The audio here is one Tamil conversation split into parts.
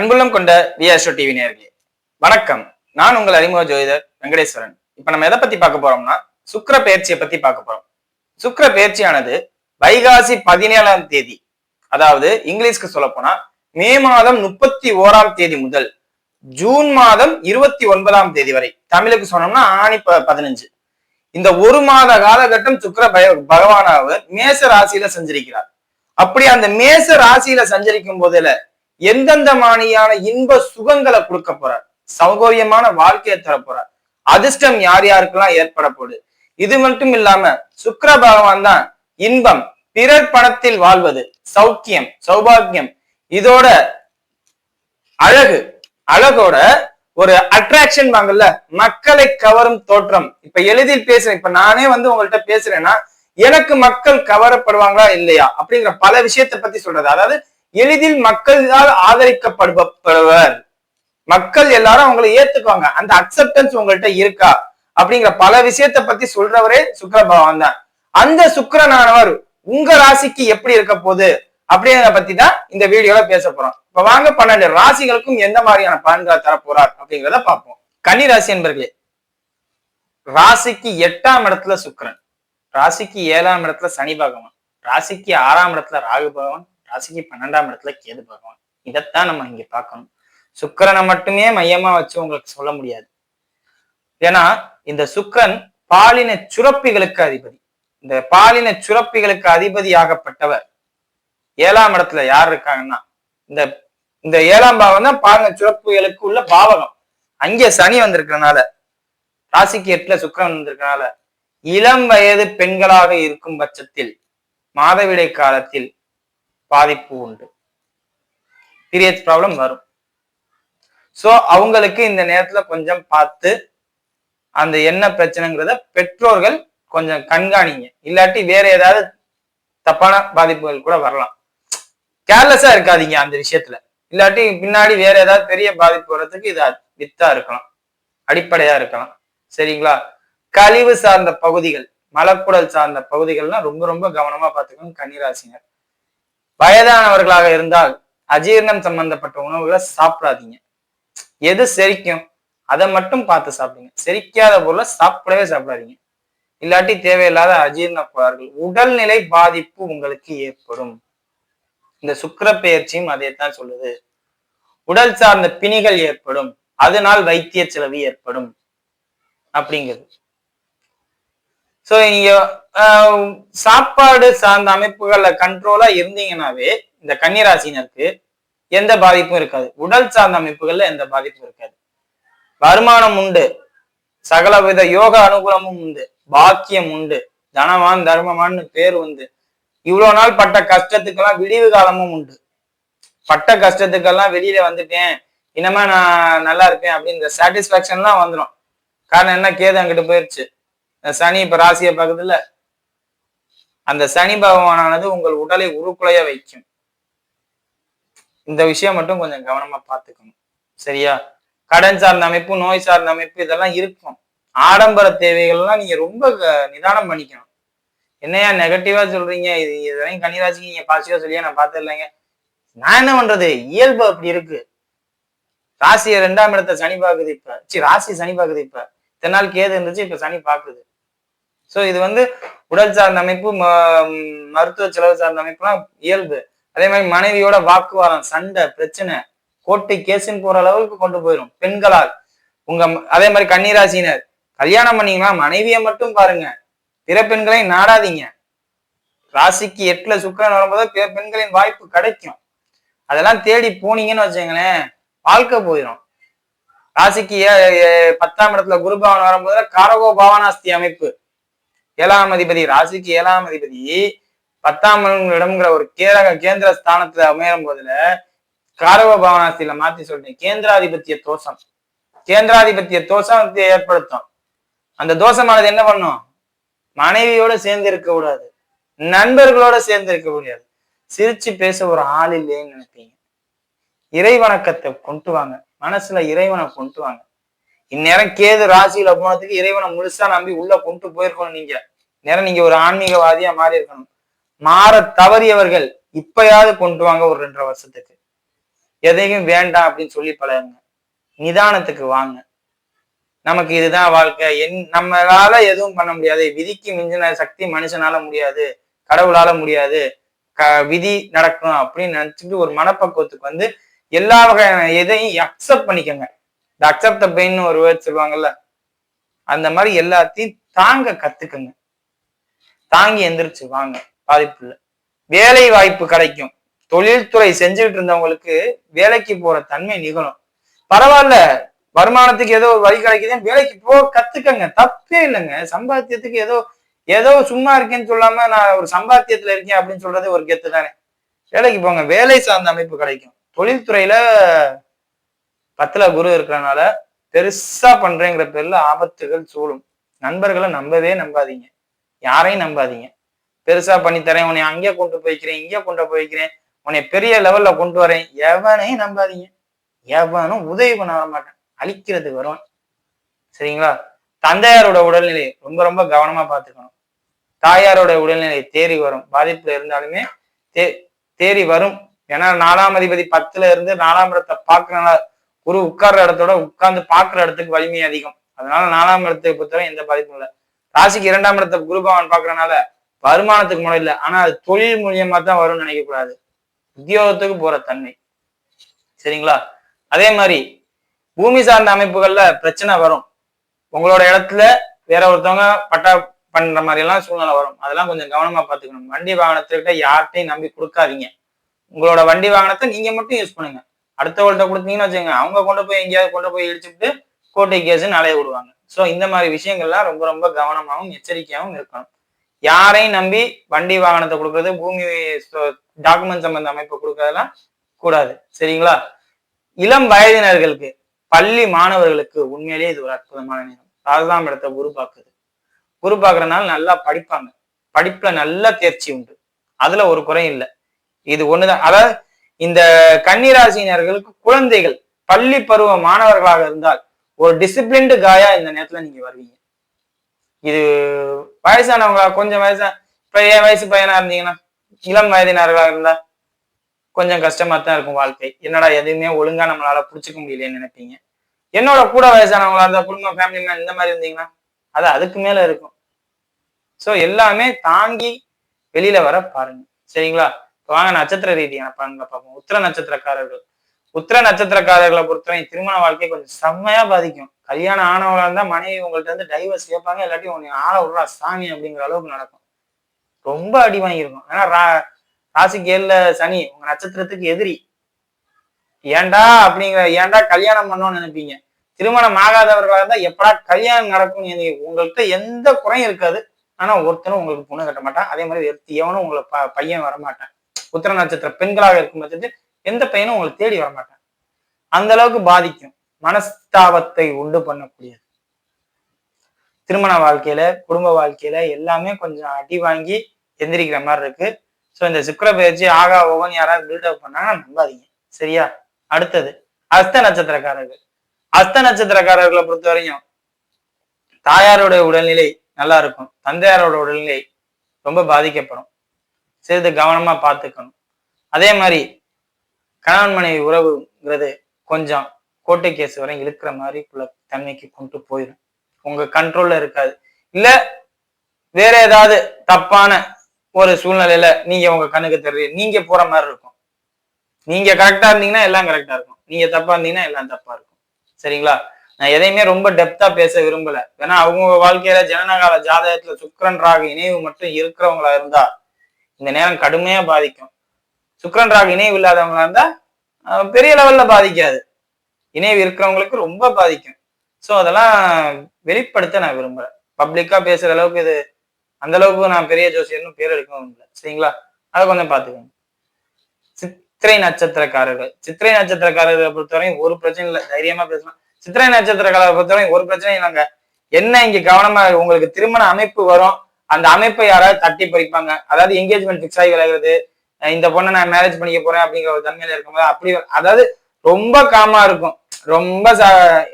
அன்புள்ளம் கொண்ட விஆர்ஷோ டிவி நேர்களே வணக்கம். நான் உங்கள் அறிமுக ஜோதிடர் வெங்கடேஸ்வரன். இப்ப நம்ம எதை பத்தி பார்க்க போறோம்னா சுக்கர பயிற்சியை பத்தி பார்க்க போறோம். சுக்கர பயிற்சியானது வைகாசி பதினேழாம் தேதி அதாவது இங்கிலீஷ்க்கு சொல்ல போனா மே மாதம் முப்பத்தி ஓராம் தேதி முதல் ஜூன் மாதம் இருபத்தி ஒன்பதாம் தேதி வரை. தமிழுக்கு சொன்னோம்னா ஆணி ப- பதினஞ்சு. இந்த ஒரு மாத காலகட்டம் சுக்கர பய பகவானாவர் மேச ராசியில சஞ்சரிக்கிறார். அப்படி அந்த மேச ராசியில சஞ்சரிக்கும் போதுல எந்தெந்த மானியான இன்ப சுகங்களை கொடுக்க போறார்? சௌகரியமான வாழ்க்கையை தர போறார். அதிர்ஷ்டம் யார் யாருக்கெல்லாம் ஏற்பட போகுது? இது மட்டும் இல்லாம சுக்கர பகவான் தான் இன்பம் பிறர் பணத்தில் வாழ்வது சௌக்கியம் சௌபாக்கியம் இதோட அழகு அழகோட ஒரு அட்ராக்ஷன் வாங்கல்ல மக்களை கவரும் தோற்றம். இப்ப எளிதில் பேசுறேன். இப்ப நானே வந்து உங்கள்ட்ட பேசுறேன்னா எனக்கு மக்கள் கவரப்படுவாங்களா இல்லையா? அப்படிங்கிற பல விஷயத்தை பத்தி சொல்றது. அதாவது எளிதில் மக்களால் ஆதரிக்கப்படுபவர் மக்கள் எல்லாரும் அவங்களை ஏத்துக்குவாங்க. அந்த அக்செப்டன்ஸ் உங்கள்ட்ட இருக்கா? அப்படிங்கிற பல விஷயத்தை பத்தி சொல்றவரே சுக்கர பகவான் தான். அந்த சுக்கரனானவர் உங்க ராசிக்கு எப்படி இருக்க போகுது? அப்படிங்கிறத பத்தி தான் இந்த வீடியோல பேச போறோம். இப்ப வாங்க பன்னெண்டு ராசிகளுக்கும் எந்த மாதிரியான பலன்களை தரப்போறார் அப்படிங்கிறத பார்ப்போம். கன்னி ராசி என்பர்களே ராசிக்கு எட்டாம் இடத்துல சுக்கரன் ராசிக்கு ஏழாம் இடத்துல சனி பகவான் ராசிக்கு ஆறாம் இடத்துல ராகு பகவான் ராசிக்கு பன்னெண்டாம் இடத்துல கேது பகவான். இதைத்தான் நம்ம இங்க பார்க்கணும். சுக்கரனை மட்டுமே மையமா வச்சு உங்களுக்கு சொல்ல முடியாது. ஏன்னா இந்த சுக்கிரன் பாலின சுரப்பிகளுக்கு அதிபதி. இந்த பாலின சுரப்பிகளுக்கு அதிபதியாகப்பட்டவர் ஏழாம் இடத்துல யார் இருக்காங்கன்னா இந்த இந்த ஏழாம் பாவம் தான் பாலின சுரப்பிகளுக்கு உள்ள பாவகம். அங்கே சனி வந்திருக்கிறனால ராசிக்கு எட்டுல சுக்கரன் வந்திருக்கனால இளம் வயது பெண்களாக இருக்கும் பட்சத்தில் மாதவிடை காலத்தில் பாதிப்பு உண்டு. பீரியட்ஸ் ப்ராப்ளம் வரும். சோ அவங்களுக்கு இந்த நேரத்துல கொஞ்சம் பார்த்து அந்த என்ன பிரச்சனைங்கிறத பெற்றோர்கள் கொஞ்சம் கண்காணிங்க. இல்லாட்டி வேற ஏதாவது தப்பான பாதிப்புகள் கூட வரலாம். கேர்லெஸ்ஸா இருக்காதீங்க அந்த விஷயத்துல. இல்லாட்டி பின்னாடி வேற ஏதாவது பெரிய பாதிப்பு வர்றதுக்கு இது வித்தா இருக்கலாம். அடிப்படையா இருக்கலாம். சரிங்களா? கழிவு சார்ந்த பகுதிகள் மலக்குடல் சார்ந்த பகுதிகள்லாம் ரொம்ப ரொம்ப கவனமா பார்த்துக்கணும் கன்னிராசினர். வயதானவர்களாக இருந்தால் அஜீரணம் சம்பந்தப்பட்ட உணவுகளை சாப்பிடாதீங்க. எது செரிக்கும் அதை மட்டும் பார்த்து சாப்பிடுங்க. செரிக்காத பொருளை சாப்பிடவே சாப்பிடாதீங்க. இல்லாட்டி தேவையில்லாத அஜீர்ண கோளாறுகள் உடல்நிலை பாதிப்பு உங்களுக்கு ஏற்படும். இந்த சுக்கர பெயர்ச்சியும் அதைத்தான் சொல்லுது. உடல் சார்ந்த பிணிகள் ஏற்படும். அதனால் வைத்திய செலவு ஏற்படும். அப்படிங்கிறது. ஸோ நீங்க சாப்பாடு சார்ந்த அமைப்புகளில் கண்ட்ரோலா இருந்தீங்கன்னாவே இந்த கன்னிராசினருக்கு எந்த பாதிப்பும் இருக்காது. உடல் சார்ந்த அமைப்புகள்ல எந்த பாதிப்பும் இருக்காது. வருமானம் உண்டு. சகலவித யோக அனுகூலமும் உண்டு. பாக்கியம் உண்டு. தனவான் தர்மவான்னு பேர் உண்டு. இவ்வளோ நாள் பட்ட கஷ்டத்துக்கெல்லாம் விடிவு காலமும் உண்டு. பட்ட கஷ்டத்துக்கெல்லாம் வெளியில வந்துட்டேன். இனிமே நான் நல்லா இருப்பேன் அப்படின்ற சாட்டிஸ்பேக்ஷன்லாம் வந்துடும் காரணம் என்ன? கேது அங்கிட்டு போயிருச்சு. சனி இப்ப ராசியை பார்க்குதுல்ல அந்த சனி பகவானானது உங்கள் உடலை உருக்குலைய வைக்கும். இந்த விஷயம் மட்டும் கொஞ்சம் கவனமா பார்த்துக்கணும். சரியா? கடன் சார்ந்த அமைப்பு நோய் சார்ந்த அமைப்பு இதெல்லாம் இருக்கும். ஆடம்பர தேவைகள்லாம் நீங்க ரொம்ப க- நிதானம் பண்ணிக்கணும். என்னையா நெகட்டிவா சொல்றீங்க? இது இதெல்லாம் கன்னிராசிக்கு நீங்க பாசிட்டிவா சொல்லியா? நான் பார்த்து இல்லைங்க நான் என்ன பண்றது? இயல்பு அப்படி இருக்கு. ராசியை ரெண்டாம் இடத்த சனி பாக்குது இப்ப. சி ராசி சனி பாக்குது இப்ப. இத்தனை நாள் கேது இருந்துச்சு? இப்ப சனி பாக்குது ஸோ இது வந்து உடல் சார்ந்த அமைப்பு ம- மருத்துவ செலவு சார்ந்த அமைப்புலாம் இயல்பு. அதே மாதிரி மனைவியோட வாக்குவாதம் சண்டை பிரச்சனை கோர்ட்டு கேஸுன்னு போற அளவுக்கு கொண்டு போயிடும் பெண்களால். உங்க அதே மாதிரி கன்னிராசினர் கல்யாணம் பண்ணீங்கன்னா மனைவியை மட்டும் பாருங்க. பிற பெண்களை நாடாதீங்க. ராசிக்கு எட்டுல சுக்கிரன் வரும்போது பிற பெண்களின் வாய்ப்பு கிடைக்கும். அதெல்லாம் தேடி போனீங்கன்னு வச்சுங்களேன் வாழ்க்கை போயிடும் ராசிக்கு ஏ- பத்தாம் இடத்துல குரு பவன் வரும்போது காரகோ பாவனாஸ்தி அமைப்பு. ஏழாம் அதிபதி ராசிக்கு ஏழாம் அதிபதி பத்தாம் இடம்ங்கிற ஒரு கேரக கேந்திர ஸ்தானத்துல அமையும் போதுல காரவ பவனாசியில மாத்தி சொல்றேன். கேந்திராதிபத்திய தோஷம். கேந்திராதிபத்திய தோஷம் ஏற்படுத்தும். அந்த தோஷமானது என்ன பண்ணும்? மனைவியோட சேர்ந்து இருக்க கூடாது. நண்பர்களோட சேர்ந்து இருக்க முடியாது சிரிச்சு பேச ஒரு ஆள் இல்லைன்னு நினைப்பீங்க. இறை வணக்கத்தை கொண்டு வாங்க. மனசுல இறைவனை கொண்டு வாங்க. இந்நேரம் கேது ராசியில போனதுக்கு இறைவனை முழுசா நம்பி உள்ள கொண்டு போயிருக்கணும் நீங்க. நேரம் நீங்க ஒரு ஆன்மீகவாதியா மாறி இருக்கணும். மாற தவறியவர்கள் இப்பயாவது கொண்டு வாங்க ஒரு ரெண்டரை வருஷத்துக்கு. எதையும் வேண்டாம் அப்படின்னு சொல்லி பழகுங்க. நிதானத்துக்கு வாங்க. நமக்கு இதுதான் வாழ்க்கை. என் நம்மளால எதுவும் பண்ண முடியாது. விதிக்கு மிஞ்சின சக்தி மனுஷனால முடியாது. கடவுளால முடியாது. க விதி நடக்கும் அப்படின்னு நினைச்சிட்டு ஒரு மனப்பக்குவத்துக்கு வந்து எல்லா வகையான எதையும் அக்செப்ட் பண்ணிக்கோங்க. இந்த அக்செப்ட் ஒரு வேர்ட் சொல்லுவாங்கல்ல அந்த மாதிரி எல்லாத்தையும் தாங்க கத்துக்குங்க. தாங்கி எந்திரிச்சு வாங்க பாதிப்பு இல்லை. வேலை வாய்ப்பு கிடைக்கும். தொழில்துறை செஞ்சுக்கிட்டு இருந்தவங்களுக்கு வேலைக்கு போற தன்மை நிகழும். பரவாயில்ல வருமானத்துக்கு ஏதோ ஒரு வழி கிடைக்குதுன்னு வேலைக்கு போ கத்துக்கங்க. தப்பே இல்லைங்க. சம்பாத்தியத்துக்கு ஏதோ ஏதோ சும்மா இருக்கேன்னு சொல்லாம நான் ஒரு சம்பாத்தியத்துல இருக்கேன் அப்படின்னு சொல்றது ஒரு கெத்து தானே. வேலைக்கு போங்க. வேலை சார்ந்த அமைப்பு கிடைக்கும். தொழில்துறையில பத்துல குரு இருக்கிறனால பெருசா பண்றேங்கிற பேர்ல ஆபத்துகள் சூழும். நண்பர்களை நம்பவே நம்பாதீங்க. யாரையும் நம்பாதீங்க. பெருசா பண்ணி தரேன் உன்னை அங்கே கொண்டு போய்க்கிறேன் இங்கே கொண்டு போய்க்கிறேன். உன்னை பெரிய லெவல்ல கொண்டு வரேன். எவனையும் நம்பாதீங்க. எவனும் உதவி பண்ண வர மாட்டேன். அழிக்கிறது வரும். சரிங்களா? தந்தையாரோட உடல்நிலை ரொம்ப ரொம்ப கவனமா பார்த்துக்கணும். தாயாரோட உடல்நிலை தேறி வரும். பாதிப்புல இருந்தாலுமே தே தேறி வரும். ஏன்னா நாலாம் அதிபதி பத்துல இருந்து நாலாம் இடத்தை பார்க்கறனால குரு உட்கார்ற இடத்தோட உட்கார்ந்து பார்க்குற இடத்துக்கு வலிமை அதிகம். அதனால நாலாம் இடத்தை பொறுத்தவரை எந்த பாதிப்பும் இல்லை. ராசிக்கு இரண்டாம் இடத்தை குரு பகவான் பார்க்கறனால வருமானத்துக்கு முறை இல்லை. ஆனா அது தொழில் மூலியமா தான் வரும்னு நினைக்கக்கூடாது. உத்தியோகத்துக்கு போற தன்மை. சரிங்களா? அதே மாதிரி பூமி சார்ந்த அமைப்புகள்ல பிரச்சனை வரும். உங்களோட இடத்துல வேற ஒருத்தவங்க பட்டா பண்ற மாதிரி எல்லாம் சூழ்நிலை வரும். அதெல்லாம் கொஞ்சம் கவனமா பாத்துக்கணும் வண்டி வாகனத்துக்கிட்ட யார்கிட்டையும் நம்பி கொடுக்காதீங்க. உங்களோட வண்டி வாகனத்தை நீங்க மட்டும் யூஸ் பண்ணுங்க. அடுத்தவங்கள்ட்ட கொடுத்தீங்கன்னு வச்சுக்கோங்க அவங்க கொண்டு போய் எங்கேயாவது கொண்டு போய் இடிச்சுட்டு கோட்டை கேஸ்ன்னு அலைய விடுவாங்க. ஸோ இந்த மாதிரி விஷயங்கள்லாம் ரொம்ப ரொம்ப கவனமாகவும் எச்சரிக்கையாகவும் இருக்கணும். யாரையும் நம்பி வண்டி வாகனத்தை கொடுக்கறது பூமி டாக்குமெண்ட் சம்பந்த அமைப்பு கொடுக்கறதெல்லாம் கூடாது. சரிங்களா? இளம் வயதினர்களுக்கு பள்ளி மாணவர்களுக்கு உண்மையிலேயே இது ஒரு அற்புதமான நேரம். அதுதான் இடத்த குரு பார்க்குது. குரு பார்க்கறதுனால நல்லா படிப்பாங்க. படிப்புல நல்ல தேர்ச்சி உண்டு. அதுல ஒரு குறையும் இல்லை. இது ஒண்ணுதான். அதாவது இந்த கன்னிராசினியர்களுக்கு குழந்தைகள் பள்ளி பருவ மாணவர்களாக இருந்தால் ஒரு டிசிப்ளின்டு காயா இந்த நேரத்துல நீங்க வருவீங்க. இது வயசானவங்களா கொஞ்சம் வயசா இப்ப என் வயசு பையனா இருந்தீங்கன்னா இளம் வயதினர்களாக இருந்தா கொஞ்சம் கஷ்டமா தான் இருக்கும் வாழ்க்கை. என்னடா எதுவுமே ஒழுங்கா நம்மளால புடிச்சுக்க முடியலன்னு நினைப்பீங்க. என்னோட கூட வயசானவங்களா இருந்தா குடும்ப ஃபேமிலி மேன் இந்த மாதிரி இருந்தீங்கன்னா அது அதுக்கு மேல இருக்கும். சோ எல்லாமே தாங்கி வெளியில வர பாருங்க. சரிங்களா? வாங்க நட்சத்திர ரீதியான பலன்களை பார்ப்போம் உத்திர நட்சத்திரக்காரர்கள். உத்திர நட்சத்திரக்காரர்களை பொறுத்தவரை திருமண வாழ்க்கையை கொஞ்சம் செம்மையா பாதிக்கும். கல்யாணம் ஆனவங்களா இருந்தா மனைவி உங்கள்ட்ட இருந்து டைவர்ஸ் கேட்பாங்க இல்லாட்டி உன்னை ஆள விடுறா சாமி அப்படிங்கிற அளவுக்கு நடக்கும். ரொம்ப அடி வாங்கியிருக்கும். ஏன்னா ரா- ராசிக்கு ஏழுல சனி உங்க நட்சத்திரத்துக்கு எதிரி. ஏன்டா அப்படிங்கிற ஏன்டா கல்யாணம் பண்ணோம்னு நினைப்பீங்க? திருமணம் ஆகாதவர்களா இருந்தா எப்படா கல்யாணம் நடக்கும் உங்கள்கிட்ட எந்த குறையும் இருக்காது. ஆனா ஒருத்தனும் உங்களுக்கு பொண்ணு கட்ட மாட்டான். அதே மாதிரி எவனும் உங்களை ப- பையன் வரமாட்டான். உத்திர நட்சத்திர பெண்களாக இருக்கும் பட்சத்தில் எந்த பையனும் உங்களை தேடி வரமாட்டான். அந்த அளவுக்கு பாதிக்கும். மனஸ்தாபத்தை உண்டு பண்ணக்கூடியது. திருமண வாழ்க்கையில குடும்ப வாழ்க்கையில எல்லாமே கொஞ்சம் அடி வாங்கி எந்திரிக்கிற மாதிரி இருக்கு. ஸோ இந்த சுக்கர பயிற்சி ஆகா ஓகன் யாராவது பில்டப் பண்ணாங்கன்னா நம்பாதீங்க. சரியா? அடுத்தது அஸ்த நட்சத்திரக்காரர்கள். அஸ்த நட்சத்திரக்காரர்களை பொறுத்த வரையும் தாயாரோட உடல்நிலை நல்லா இருக்கும். தந்தையாரோட உடல்நிலை ரொம்ப பாதிக்கப்படும். சிறிது கவனமா பார்த்துக்கணும். அதே மாதிரி கணவன் மனைவி உறவுங்கிறது கொஞ்சம் கோட்டை கேஸ் வரை இழுக்கிற மாதிரி உள்ள தன்மைக்கு கொண்டு போயிடும் உங்க கண்ட்ரோல்ல இருக்காது. இல்ல வேற ஏதாவது தப்பான ஒரு சூழ்நிலையில நீங்க உங்க கண்ணுக்கு தெரியும் நீங்க போற மாதிரி இருக்கும். நீங்க கரெக்டா இருந்தீங்கன்னா எல்லாம் கரெக்டா இருக்கும். நீங்க தப்பா இருந்தீங்கன்னா எல்லாம் தப்பா இருக்கும். சரிங்களா? நான் எதையுமே ரொம்ப டெப்தா பேச விரும்பல. ஏன்னா அவங்க வாழ்க்கையில ஜனனகால ஜாதகத்துல சுக்கரன் ராக இணைவு மட்டும் இருக்கிறவங்களா இருந்தா இந்த நேரம் கடுமையா பாதிக்கும். சுக்கரன் ராகு இணைவு இல்லாதவங்களா இருந்தா பெரிய லெவல்ல பாதிக்காது. இணைவு இருக்கிறவங்களுக்கு ரொம்ப பாதிக்கும். ஸோ அதெல்லாம் வெளிப்படுத்த நான் விரும்புறேன் பப்ளிக்கா பேசுற அளவுக்கு இது அந்த அளவுக்கு நான் பெரிய ஜோசியர்னு பேர் எடுக்கவும் இல்லை சரிங்களா? அதை கொஞ்சம் பார்த்துக்கோங்க. சித்திரை நட்சத்திரக்காரர்கள். சித்திரை நட்சத்திரக்காரர்களை பொறுத்தவரையும் ஒரு பிரச்சனை இல்லை. தைரியமா பேசலாம். சித்திரை நட்சத்திரக்காரரை பொறுத்தவரையும் ஒரு பிரச்சனையும் இல்லைங்க. என்ன இங்க கவனமா உங்களுக்கு திருமண அமைப்பு வரும். அந்த அமைப்பை யாராவது தட்டி பறிப்பாங்க. அதாவது என்கேஜ்மெண்ட் ஃபிக்ஸ் ஆகி விலகிறது இந்த பொண்ணை நான் மேரேஜ் பண்ணிக்க போறேன் அப்படிங்கிற ஒரு தன்மையில இருக்கும்போது அப்படி அதாவது ரொம்ப காமா இருக்கும். ரொம்ப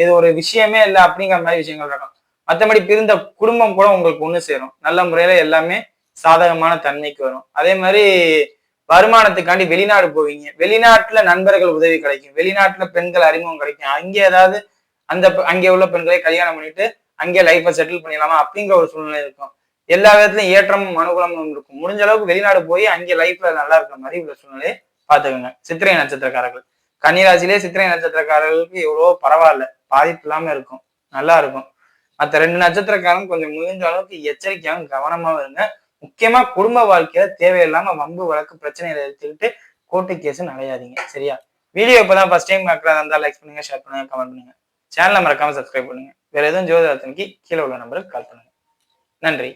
இது ஒரு விஷயமே இல்லை அப்படிங்கிற மாதிரி விஷயங்கள் இருக்கும் மற்றபடி பிரிந்த குடும்பம் கூட உங்களுக்கு ஒண்ணு சேரும். நல்ல முறையில எல்லாமே சாதகமான தன்மைக்கு வரும். அதே மாதிரி வருமானத்துக்காண்டி வெளிநாடு போவீங்க. வெளிநாட்டுல நண்பர்கள் உதவி கிடைக்கும். வெளிநாட்டுல பெண்கள் அறிமுகம் கிடைக்கும். அங்கே ஏதாவது அந்த அங்கே உள்ள பெண்களை கல்யாணம் பண்ணிட்டு அங்கே லைஃபை செட்டில் பண்ணிடலாமா அப்படிங்கிற ஒரு சூழ்நிலை இருக்கும். எல்லா விதத்துலையும் ஏற்றமும் அனுகூலமும் இருக்கும். முடிஞ்ச அளவுக்கு வெளிநாடு போய் அங்கே லைஃப்ல நல்லா இருக்கிற மாதிரி உள்ள சூழ்நிலையை பாத்துக்கோங்க சித்திரை நட்சத்திரக்காரர்கள். கன்னிராசிலே சித்திரை நட்சத்திரக்காரர்களுக்கு எவ்வளோ பரவாயில்ல. பாதிப்பு இல்லாம இருக்கும். நல்லா இருக்கும். மற்ற ரெண்டு நட்சத்திரக்காரங்க கொஞ்சம் முடிஞ்ச அளவுக்கு எச்சரிக்கையாகவும் கவனமாக இருங்க. முக்கியமா குடும்ப வாழ்க்கையில தேவையில்லாம வம்பு வழக்கு பிரச்சனையில எடுத்துக்கிட்டு கோர்ட்டு கேஸ் நடையாதீங்க சரியா? வீடியோ இப்பதான் ஃபர்ஸ்ட் டைம் பார்க்கறதா இருந்தால் லைக் பண்ணுங்க ஷேர் பண்ணுங்க கமெண்ட் பண்ணுங்க. சேனலை மறக்காம சப்ஸ்கிரைப் பண்ணுங்க. வேற எதுவும் ஜோதிடத்திற்கு கீழே உள்ள நம்பருக்கு கால் பண்ணுங்க. நன்றி.